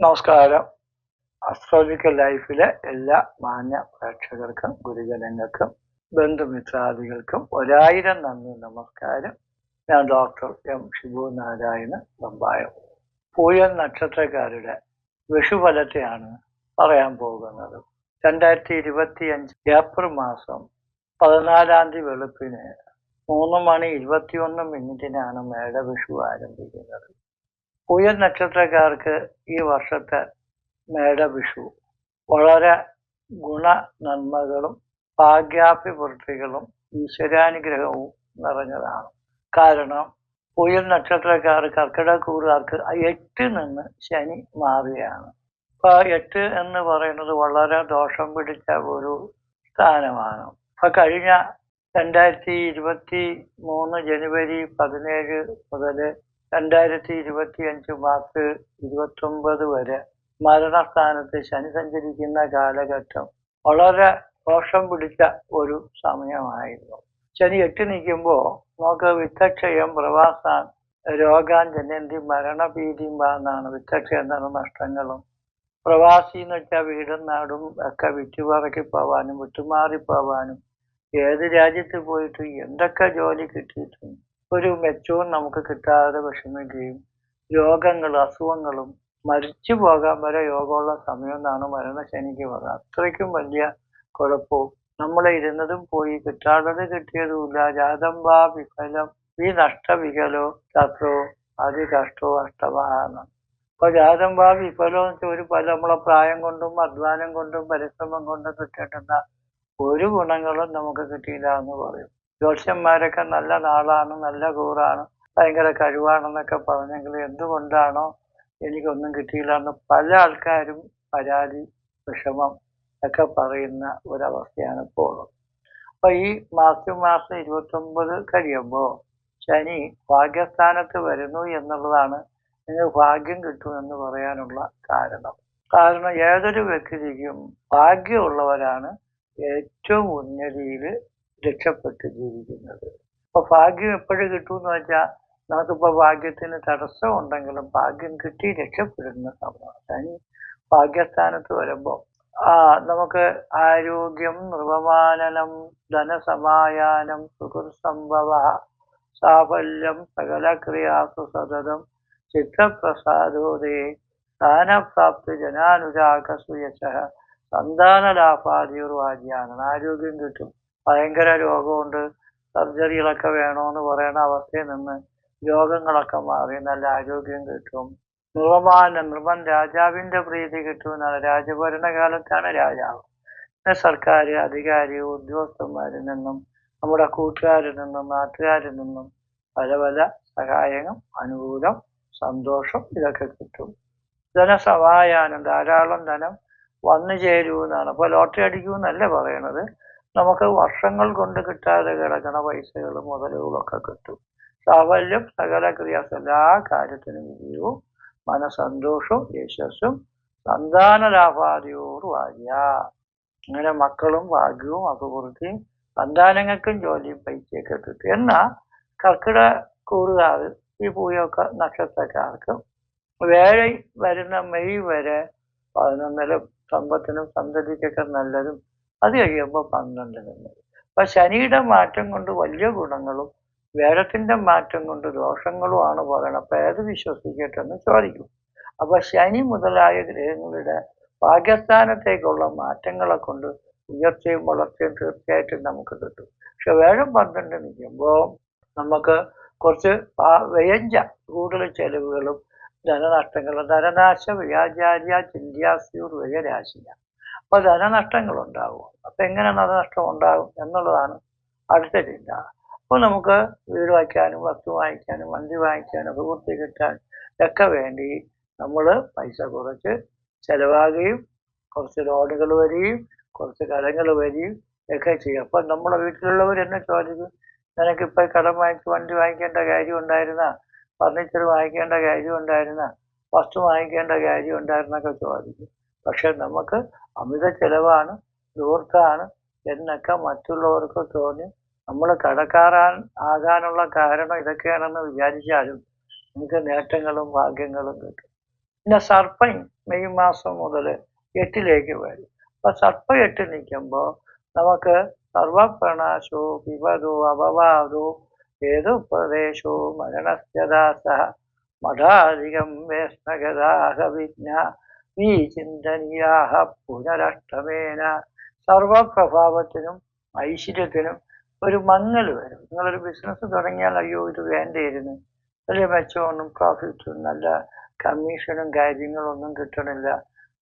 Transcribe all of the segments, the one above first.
നമസ്കാരം. അസ്ട്രോളജിക്കൽ ലൈഫിലെ എല്ലാ മാന്യ പ്രേക്ഷകർക്കും ഗുരുജനങ്ങൾക്കും ബന്ധുമിത്രാദികൾക്കും ഒരായിരം നന്ദി നമസ്കാരം. ഞാൻ ഡോക്ടർ എം ശിബു നാരായണ ബമ്പായം പൂയൻ നക്ഷത്രക്കാരുടെ വിഷുഫലത്തെയാണ് പറയാൻ പോകുന്നത്. രണ്ടായിരത്തി ഇരുപത്തി അഞ്ച് ഏപ്രിൽ മാസം പതിനാലാം തീയതി വെളുപ്പിന് മൂന്ന് മണി ഇരുപത്തിയൊന്ന് മിനിറ്റിനാണ് മേടവിഷു ആരംഭിക്കുന്നത്. പൂയൻ നക്ഷത്രക്കാർക്ക് ഈ വർഷത്തെ മേടവിഷു. വളരെ ഗുണ നന്മകളും ഭാഗ്യാഭിവൃദ്ധികളും ഈശ്വരാനുഗ്രഹവും നിറഞ്ഞതാണ്. കാരണം പൂയൽ നക്ഷത്രക്കാർ കർക്കിടക്കൂറുകാർക്ക് എട്ട് നിന്ന് ശനി മാറുകയാണ് അപ്പൊ എട്ട് എന്ന് പറയുന്നത് വളരെ ദോഷം പിടിച്ച ഒരു സ്ഥാനമാണ്. അപ്പൊ കഴിഞ്ഞ രണ്ടായിരത്തി ഇരുപത്തി മൂന്ന് ജനുവരി പതിനേഴ് മുതൽ രണ്ടായിരത്തി ഇരുപത്തി അഞ്ച് മാർച്ച് ഇരുപത്തൊമ്പത് വരെ മരണസ്ഥാനത്ത് ശനി സഞ്ചരിക്കുന്ന കാലഘട്ടം വളരെ ദോഷം പിടിച്ച ഒരു സമയമായിരുന്നു. ശനി എട്ടി നിൽക്കുമ്പോൾ നമുക്ക് വിത്തക്ഷയം പ്രവാസ രോഗാഞ്ജനന്തി മരണഭീതിയും എന്നാണ് വിത്തക്ഷയം എന്ന നഷ്ടങ്ങളും. പ്രവാസി എന്ന് വെച്ചാൽ വീടും നാടും ഒക്കെ വിറ്റുപറക്കി പോവാനും വിട്ടുമാറി പോവാനും ഏത് രാജ്യത്ത് പോയിട്ട് എന്തൊക്കെ ജോലി കിട്ടിയിട്ടും ഒരു മെച്ചവും നമുക്ക് കിട്ടാതെ വിഷമിക്കുകയും രോഗങ്ങളും അസുഖങ്ങളും മരിച്ചു പോകാൻ വരെ യോഗമുള്ള സമയം എന്നാണ് മരണശനിക്ക് പറയുന്നത് അത്രയ്ക്കും വലിയ കുഴപ്പവും. നമ്മൾ ഇരുന്നതും പോയി കിട്ടാത്തത് കിട്ടിയതുമില്ല. ജാതം വാ വിഫലം ഈ നഷ്ടവികലോ ശത്രുവോ അതി കഷ്ടോ അഷ്ടമാണ് അപ്പൊ ജാതം വാ വിഫലോ എന്ന് വെച്ചാൽ ഒരു പല നമ്മളെ പ്രായം കൊണ്ടും അധ്വാനം കൊണ്ടും പരിശ്രമം കൊണ്ടും കിട്ടിയിട്ടുള്ള ഒരു ഗുണങ്ങളും നമുക്ക് കിട്ടിയില്ല എന്ന് പറയും. ജ്യോത്സ്യന്മാരൊക്കെ നല്ല നാളാണ് നല്ല കൂറാണ് ഭയങ്കര കഴിവാണെന്നൊക്കെ പറഞ്ഞെങ്കിൽ എന്തുകൊണ്ടാണോ എനിക്കൊന്നും കിട്ടിയില്ല എന്ന് പല ആൾക്കാരും പരാതി വിഷമം ഒക്കെ പറയുന്ന ഒരവസ്ഥയാണ് ഇപ്പോൾ അപ്പൊ ഈ മാസം മാസം ഇരുപത്തൊമ്പത് കഴിയുമ്പോൾ ശനി ഭാഗ്യസ്ഥാനത്ത് വരുന്നു എന്നുള്ളതാണ് നിങ്ങൾ ഭാഗ്യം കിട്ടും എന്ന് പറയാനുള്ള കാരണം. കാരണം ഏതൊരു വ്യക്തിക്കും ഭാഗ്യമുള്ളവരാണ് ഏറ്റവും ഉന്നതിയിൽ രക്ഷപ്പെട്ട് ജീവിക്കുന്നത് അപ്പൊ ഭാഗ്യം എപ്പോഴും കിട്ടുമെന്ന് വെച്ചാൽ നമുക്കിപ്പോ ഭാഗ്യത്തിന് തടസ്സം ഉണ്ടെങ്കിലും ഭാഗ്യം കിട്ടി രക്ഷപ്പെടുന്ന സമയമാണ്. ഭാഗ്യസ്ഥാനത്ത് വരുമ്പോൾ ആ നമുക്ക് ആരോഗ്യം നൃപമാനനം ധനസമായാനം സുഹൃസംഭവ സാഫല്യം സകല ക്രിയാസു സതതം ചിത്തപ്രസാദോദേ സ്ഥാനപ്രാപ്തി ജനാനുരാഗസുയശ സന്താനലാഭാദിയുർവാജ്യാണ് ആരോഗ്യം കിട്ടും. ഭയങ്കര രോഗമുണ്ട്. സർജറികളൊക്കെ വേണമെന്ന് പറയുന്ന അവസ്ഥയിൽ നിന്ന് രോഗങ്ങളൊക്കെ മാറി. നല്ല ആരോഗ്യം കിട്ടും. നിർവമാന നിർമ്മൻ രാജാവിന്റെ പ്രീതി കിട്ടുമെന്നാണ്. രാജഭരണകാലത്താണ് രാജാവ്. സർക്കാർ അധികാരി ഉദ്യോഗസ്ഥന്മാരിൽ നിന്നും നമ്മുടെ കൂട്ടുകാരിൽ നിന്നും നാട്ടുകാരിൽ നിന്നും പല പല സഹായങ്ങൾ അനുകൂലം സന്തോഷം ഇതൊക്കെ കിട്ടും. ധനസമായാനം ധാരാളം ധനം വന്നു ചേരുമെന്നാണ് അപ്പോൾ ലോട്ടറി അടിക്കുമെന്നല്ല പറയണത്? നമുക്ക് വർഷങ്ങൾ കൊണ്ട് കിട്ടാതെ കിടക്കണ പൈസകളും മുതലുകളൊക്കെ കിട്ടും. സാഫല്യം സകല ക്രിയാസ് എല്ലാ കാര്യത്തിനും വിജയവും മനസന്തോഷവും യശസ്സും സന്താന ലാഭാദിയോട് വാര്യ അങ്ങനെ മക്കളും ഭാഗ്യവും അഭിവൃദ്ധിയും സന്താനങ്ങൾക്കും ജോലിയും പൈസയൊക്കെ കിട്ടും. എന്നാൽ കർക്കിട കൂറുകാർ ഈ പൂയൊക്കെ നക്ഷത്രക്കാർക്ക് വേഴ വരുന്ന മെയ് വരെ പതിനൊന്നിലും സമ്പത്തിനും സന്തതിക്കൊക്കെ നല്ലതും അത് കഴിയുമ്പോൾ പന്ത്രണ്ട് തന്നെ അപ്പൊ ശനിയുടെ മാറ്റം കൊണ്ട് വലിയ ഗുണങ്ങളും വേഴത്തിന്റെ മാറ്റം കൊണ്ട് ദോഷങ്ങളുമാണ് പറയണം അപ്പൊ ഏത് വിശ്വസിക്കട്ടെ എന്ന് ചോദിക്കും. അപ്പൊ ശനി മുതലായ ഗ്രഹങ്ങളുടെ ഭാഗ്യസ്ഥാനത്തേക്കുള്ള മാറ്റങ്ങളെ കൊണ്ട് ഉയർച്ചയും വളർച്ചയും തീർച്ചയായിട്ടും നമുക്ക് കിട്ടും. പക്ഷെ വേഴം പന്ത്രണ്ട് നിൽക്കുമ്പോൾ നമുക്ക് കുറച്ച് വ്യയഞ്ച കൂടുതൽ ചെലവുകളും ധനനഷ്ടങ്ങളും ധനനാശ വ്യാചാര്യ ചിന്യാസ്യൂർ വ്യയരാശിയാണ് അപ്പൊ ധനനഷ്ടങ്ങൾ ഉണ്ടാകും അപ്പൊ എങ്ങനെ ധനനഷ്ടം ഉണ്ടാകും എന്നുള്ളതാണ് അടുത്ത ചിന്ത. അപ്പോൾ നമുക്ക് വീട് വാങ്ങിക്കാനും വസ്തു വാങ്ങിക്കാനും വണ്ടി വാങ്ങിക്കാനും അഭിവൃദ്ധി കിട്ടാൻ ഒക്കെ വേണ്ടി നമ്മൾ പൈസ കുറച്ച് ചെലവാകുകയും കുറച്ച് ലോണുകൾ വരികയും കുറച്ച് കടങ്ങൾ വരികയും ഒക്കെ ചെയ്യും. അപ്പം നമ്മുടെ വീട്ടിലുള്ളവർ എന്നെ ചോദിക്കും നിനക്കിപ്പോൾ കടം വാങ്ങിച്ച് വണ്ടി വാങ്ങിക്കേണ്ട കാര്യം ഉണ്ടായിരുന്ന ഫർണിച്ചർ വാങ്ങിക്കേണ്ട കാര്യം ഉണ്ടായിരുന്ന വസ്തു വാങ്ങിക്കേണ്ട കാര്യം ഉണ്ടായിരുന്നൊക്കെ ചോദിക്കും. പക്ഷെ നമുക്ക് അമിത ചെലവാണ് ദൂർത്താണ് എന്നൊക്കെ മറ്റുള്ളവർക്ക് തോന്നി നമ്മൾ കടക്കാറാൻ ആകാനുള്ള കാരണം ഇതൊക്കെയാണെന്ന് വിചാരിച്ചാലും നമുക്ക് നേട്ടങ്ങളും ഭാഗ്യങ്ങളും കിട്ടും. പിന്നെ സർപ്പം മെയ് മാസം മുതൽ എട്ടിലേക്ക് വരും. അപ്പൊ സർപ്പം എട്ട് നിൽക്കുമ്പോൾ നമുക്ക് സർവപ്രണാശോ വിപദോ അപവാദോ ഏതു പ്രദേശോ മരണസ്ഥാസ മഠാധികം വേഷ്ണഗതാഹ വിജ്ഞ ഈ ചിന്തനീയാഹ പുനരഷ്ടമേന സർവപ്രഭാവത്തിനും ഐശ്വര്യത്തിനും ഒരു മങ്ങൽ വരും. നിങ്ങളൊരു ബിസിനസ് തുടങ്ങിയാൽ അയ്യോ ഇത് വേണ്ടിയിരുന്നു. വലിയ മെച്ചമൊന്നും പ്രോഫിറ്റും നല്ല കമ്മീഷനും കാര്യങ്ങളും ഒന്നും കിട്ടണില്ല.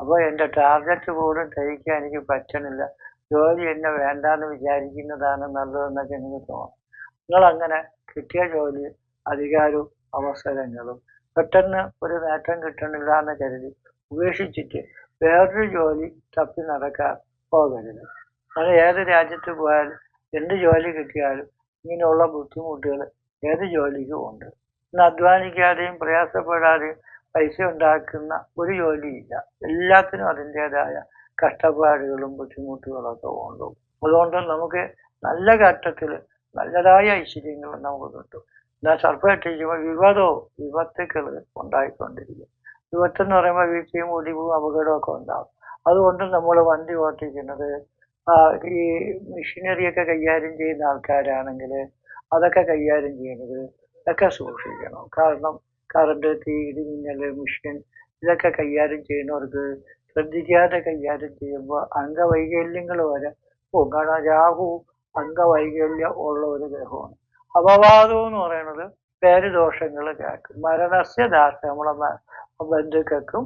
അപ്പോൾ എന്റെ ടാർഗറ്റ് പോലും തയ്ക്കാൻ എനിക്ക് പറ്റണില്ല. ജോലി എന്നെ വേണ്ടാന്ന് വിചാരിക്കുന്നതാണ് നല്ലതെന്നൊക്കെ എനിക്ക് തോന്നും. നിങ്ങളങ്ങനെ കിട്ടിയ ജോലി അധികാരവും അവസരങ്ങളും പെട്ടെന്ന് ഒരു നേട്ടം കിട്ടണില്ല എന്ന് കരുതി. ഉപേക്ഷിച്ചിട്ട് വേറൊരു ജോലി തപ്പി നടക്കാൻ പോകരുത്. അത് ഏത് രാജ്യത്ത് പോയാലും എന്ത് ജോലി കിട്ടിയാലും ഇങ്ങനെയുള്ള ബുദ്ധിമുട്ടുകൾ ഏത് ജോലിക്കും ഉണ്ട്? ഇന്ന് അധ്വാനിക്കാതെയും പ്രയാസപ്പെടാതെയും പൈസ ഉണ്ടാക്കുന്ന ഒരു ജോലിയില്ല. എല്ലാത്തിനും അതിന്റെതായ കഷ്ടപ്പാടുകളും ബുദ്ധിമുട്ടുകളൊക്കെ ഉണ്ട്. അതുകൊണ്ട് നമുക്ക് നല്ല ഘട്ടത്തിൽ നല്ലതായ ഐശ്വര്യങ്ങൾ നമുക്ക് കിട്ടും. എന്നാൽ സർപ്പമായിട്ടിരിക്കുമ്പോൾ വിപതോ വിപത്തുക്കൾ ഉണ്ടായിക്കൊണ്ടിരിക്കും. വിപത്തെന്ന് പറയുമ്പോൾ വീഴ്ചയും ഒടിവും അപകടമൊക്കെ ഉണ്ടാകും അതുകൊണ്ട് നമ്മൾ വണ്ടി ഓട്ടിക്കുന്നത് ഈ മെഷീനറിയൊക്കെ കൈകാര്യം ചെയ്യുന്ന ആൾക്കാരാണെങ്കിൽ അതൊക്കെ കൈകാര്യം ചെയ്യുന്നത് ഒക്കെ സൂക്ഷിക്കണം. കാരണം കറണ്ട് തീ ഇടിമിന്നൽ മെഷീൻ ഇതൊക്കെ കൈകാര്യം ചെയ്യുന്നവർക്ക് ശ്രദ്ധിക്കാതെ കൈകാര്യം ചെയ്യുമ്പോൾ അംഗവൈകല്യങ്ങൾ വരെ കാരണം രാഹു അംഗവൈകല്യം ഉള്ള ഒരു ഗ്രഹമാണ്. അപവാദം എന്ന് പറയുന്നത് പേരുദോഷങ്ങൾ കേൾക്കും. മരണസ്യ ദാസ നമ്മളെ ബന്ധുക്കൾക്കും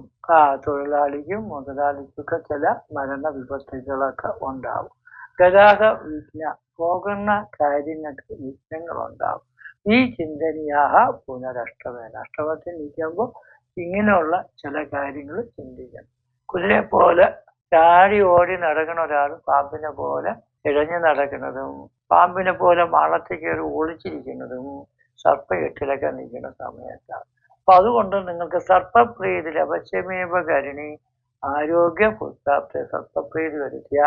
തൊഴിലാളിക്കും മുതലാളിക്കൊക്കെ ചില മരണ വിപത്തുകളൊക്കെ ഉണ്ടാവും. ഗതാഗത വിഘ്ന പോകുന്ന കാര്യങ്ങൾക്ക് വിഘ്നങ്ങൾ ഉണ്ടാവും ഈ ചിന്തനീയാഹ പുനരഷ്ടമേന അഷ്ടമത്തിൽ നിൽക്കുമ്പോൾ ഇങ്ങനെയുള്ള ചില കാര്യങ്ങൾ ചിന്തിക്കണം. കുതിരയെ പോലെ ചാടി ഓടി നടക്കുന്ന ഒരാൾ പാമ്പിനെ പോലെ ഇഴഞ്ഞു നടക്കുന്നതും പാമ്പിനെ പോലെ മാളത്തിൽ ഒരു ഒളിച്ചിരിക്കുന്നതും സർപ്പ സർപ്പകെട്ടിലൊക്കെ നിൽക്കുന്ന സമയത്താണ്. അപ്പൊ അതുകൊണ്ട് നിങ്ങൾക്ക് സർപ്പപ്രീതി ലഭസ്യമേവ കരുണി ആരോഗ്യ പുസ്താപ്തി സർപ്പപ്രീതി വരുത്തിയ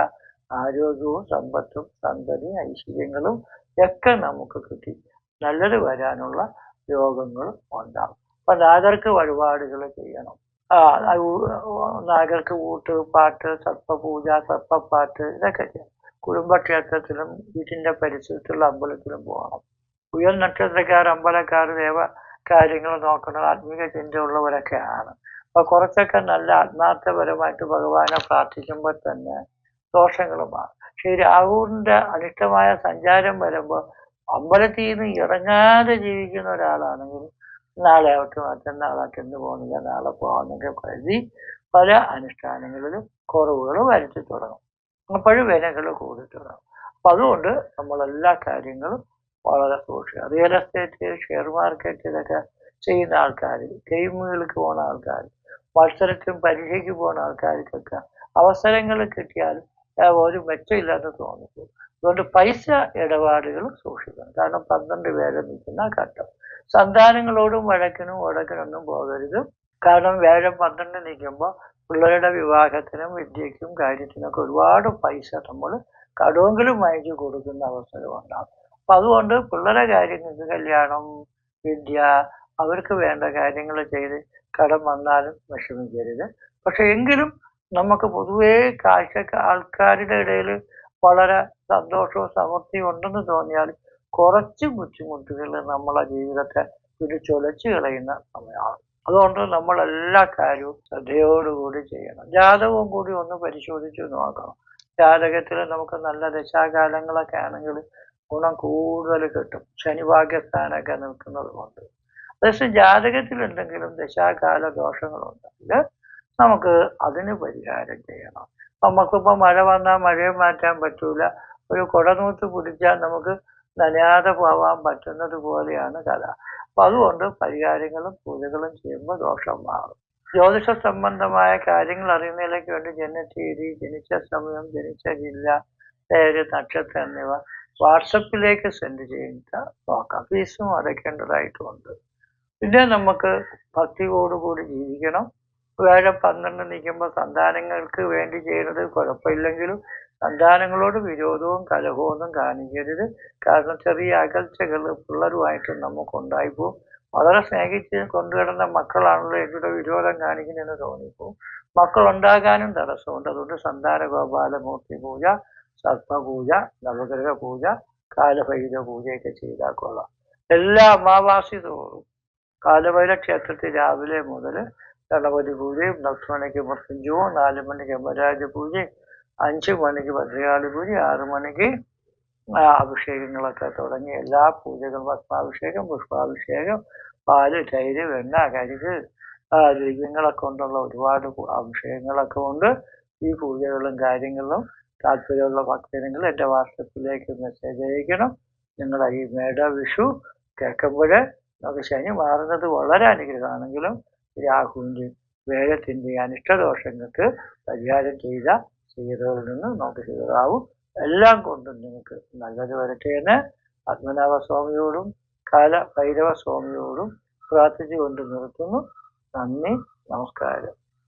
ആരോഗ്യവും സമ്പത്തും സന്തതി ഐശ്വര്യങ്ങളും ഒക്കെ നമുക്ക് കിട്ടി. നല്ലത് വരാനുള്ള യോഗങ്ങളും ഉണ്ടാകും അപ്പൊ നാഗർക്ക് വഴിപാടുകൾ ചെയ്യണം. ആ നാഗർക്ക് ഊട്ട് പാട്ട് സർപ്പപൂജ സർപ്പപ്പാട്ട് ഇതൊക്കെ ചെയ്യണം. കുടുംബക്ഷേത്രത്തിലും വീട്ടിന്റെ പരിസരത്തുള്ള അമ്പലത്തിലും പോകണം. ഉയർ നക്ഷത്രക്കാർ അമ്പലക്കാർ ദേവ കാര്യങ്ങൾ നോക്കണം ആത്മീക ചിന്തയുള്ളവരൊക്കെയാണ് അപ്പൊ കുറച്ചൊക്കെ നല്ല ആത്മാർത്ഥപരമായിട്ട് ഭഗവാനെ പ്രാർത്ഥിക്കുമ്പോൾ തന്നെ ദോഷങ്ങളുമാണ്. പക്ഷേ രാഹുവിന്റെ അനിഷ്ടമായ സഞ്ചാരം വരുമ്പോൾ അമ്പലത്തിൽ നിന്ന് ഇറങ്ങാതെ ജീവിക്കുന്ന ഒരാളാണെങ്കിൽ നാളെ ആവട്ടെ മറ്റന്നാളാട്ടെ ഇന്ന് പോകുന്നില്ല നാളെ പോകാമെന്നൊക്കെ കരുതി പല അനുഷ്ഠാനങ്ങളിലും കുറവുകൾ വരുത്തി തുടങ്ങും. അപ്പോഴും വിലകൾ കൂടി തുടങ്ങും. അപ്പൊ അതുകൊണ്ട് നമ്മളെല്ലാ കാര്യങ്ങളും വളരെ സൂക്ഷിക്കുക. റിയൽ എസ്റ്റേറ്റ് ഷെയർ മാർക്കറ്റിലൊക്കെ ചെയ്യുന്ന ആൾക്കാർ ഗെയിമുകൾക്ക് പോകുന്ന ആൾക്കാർ മത്സരത്തിനും പരീക്ഷയ്ക്ക് പോകുന്ന ആൾക്കാർക്കൊക്കെ അവസരങ്ങൾ കിട്ടിയാൽ ഒരു മെച്ചമില്ലാതെ തോന്നിക്കും അതുകൊണ്ട് പൈസ ഇടപാടുകൾ സൂക്ഷിക്കണം. കാരണം പന്ത്രണ്ട് പേരെ നിൽക്കുന്ന ഘട്ടം. സന്താനങ്ങളോടും വഴക്കിനും ഉടക്കിനൊന്നും പോകരുത്. കാരണം വേഴം പന്ത്രണ്ട് നിൽക്കുമ്പോൾ പിള്ളേരുടെ വിവാഹത്തിനും വിദ്യയ്ക്കും കാര്യത്തിനൊക്കെ ഒരുപാട് പൈസ നമ്മൾ കടമെങ്കിലും വാങ്ങിച്ചു കൊടുക്കുന്ന അവസരം ഉണ്ടാകും. അപ്പൊ അതുകൊണ്ട് പിള്ളേരെ കാര്യങ്ങൾക്ക് കല്യാണം വിദ്യ അവർക്ക് വേണ്ട കാര്യങ്ങൾ ചെയ്ത് കടം വന്നാലും വിഷമിക്കരുത്. പക്ഷെ എങ്കിലും നമുക്ക് പൊതുവേ കാഴ്ച ആൾക്കാരുടെ ഇടയിൽ വളരെ സന്തോഷവും സമൃദ്ധിയും ഉണ്ടെന്ന് തോന്നിയാൽ കുറച്ച് ബുദ്ധിമുട്ടുകൾ നമ്മളെ ജീവിതത്തെ പിടിച്ചൊലച്ചു കളയുന്ന സമയമാണ്. അതുകൊണ്ട് നമ്മൾ എല്ലാ കാര്യവും ശ്രദ്ധയോടുകൂടി ചെയ്യണം. ജാതകവും കൂടി ഒന്ന് പരിശോധിച്ച് നോക്കണം. ജാതകത്തിൽ നമുക്ക് നല്ല ദശാകാലങ്ങളൊക്കെ ആണെങ്കിൽ ഗുണം കൂടുതൽ കിട്ടും. ശനിഭാഗ്യസ്ഥാനമൊക്കെ നിൽക്കുന്നത് കൊണ്ട്. അതേസമയം ജാതകത്തിൽ എന്തെങ്കിലും ദശാകാല ദോഷങ്ങളുണ്ടെങ്കിൽ നമുക്ക് അതിന് പരിഹാരം ചെയ്യണം. നമുക്കിപ്പോൾ മഴ വന്നാൽ മഴയെ മാറ്റാൻ പറ്റൂല. ഒരു കുടനൂത്ത് പിടിച്ചാൽ നമുക്ക് നനയാതെ പോവാൻ പറ്റുന്നത് പോലെയാണ് കഥ. അപ്പൊ അതുകൊണ്ട് പരിഹാരങ്ങളും പൂജകളും ചെയ്യുമ്പോൾ ദോഷം മാറും. ജ്യോതിഷ സംബന്ധമായ കാര്യങ്ങൾ അറിയുന്നതിലേക്ക് വേണ്ടി ജനതീയതി ജനിച്ച സമയം ജനിച്ച ജില്ല പേര് നക്ഷത്രം എന്നിവ വാട്സപ്പിലേക്ക് സെൻഡ് ചെയ്യുന്ന നോക്കാം ഫീസും അടയ്ക്കേണ്ടതായിട്ടുണ്ട് പിന്നെ നമുക്ക് ഭക്തിയോടുകൂടി ജീവിക്കണം. വേറെ പന്ത്രണ്ട് നിൽക്കുമ്പോൾ സന്താനങ്ങൾക്ക് വേണ്ടി ചെയ്യുന്നത് കുഴപ്പമില്ലെങ്കിലും സന്താനങ്ങളോട് വിരോധവും കലഹവും കാണിക്കരുത്. കാരണം ചെറിയ അകൽച്ചകൾ പിള്ളേരുമായിട്ട് നമുക്ക് ഉണ്ടായിപ്പോവും വളരെ സ്നേഹിച്ച് കൊണ്ടുവരുന്ന മക്കളാണല്ലോ ഇതിയുടെ വിരോധം കാണിക്കുന്നതെന്ന് തോന്നിപ്പോ മക്കളുണ്ടാകാനും തടസ്സമുണ്ട്. അതുകൊണ്ട് സന്താന ഗോപാലമൂർത്തി പൂജ സർപ്പപൂജ നവഗ്രഹ പൂജ കാലഭൈരവ പൂജയൊക്കെ ചെയ്താൽ കൊള്ളാം എല്ലാ അമാവാസി തോറും കാലഭൈര ക്ഷേത്രത്തിൽ രാവിലെ മുതൽ ഗണപതി പൂജയും ലക്ഷ്മണിക്ക് മൃത്യുഞ്ജവും നാല് മണിക്ക് യമരാജ പൂജയും അഞ്ച് മണിക്ക് ഭദ്രകാളി പൂജ ആറ് മണിക്ക് അഭിഷേകങ്ങളൊക്കെ തുടങ്ങി എല്ലാ പൂജകളും പത്മാഭിഷേകം പുഷ്പാഭിഷേകം പാൽ തൈര് വെണ്ണ കരിക്ക് ആ, കൊണ്ടുള്ള ഒരുപാട് അഭിഷേകങ്ങളൊക്കെ കൊണ്ട് ഈ പൂജകളും കാര്യങ്ങളും താല്പര്യമുള്ള ഭക്തജനങ്ങൾ എന്റെ വാട്സപ്പിലേക്ക് മെസ്സേജ് അയക്കണം. നിങ്ങളുടെ ഈ മേട വിഷു കേൾക്കുമ്പോൾ നമുക്ക് ശനി മാറുന്നത് വളരെ അനുഗ്രഹമാണെങ്കിലും രാഹുവിന്റെയും വേഗത്തിന്റെയും അനിഷ്ടദോഷങ്ങൾക്ക് പരിഹാരം ചെയ്ത ചെയ്തതിൽ നിന്ന് നമുക്ക് ചെയ്താവും എല്ലാം കൊണ്ടും നിങ്ങൾക്ക് നല്ലത് വരട്ടെ പത്മനാഭ സ്വാമിയോടും കാല ഭൈരവ സ്വാമിയോടും പ്രാർത്ഥിച്ചുകൊണ്ട് നിർത്തുന്നു. നന്ദി നമസ്കാരം.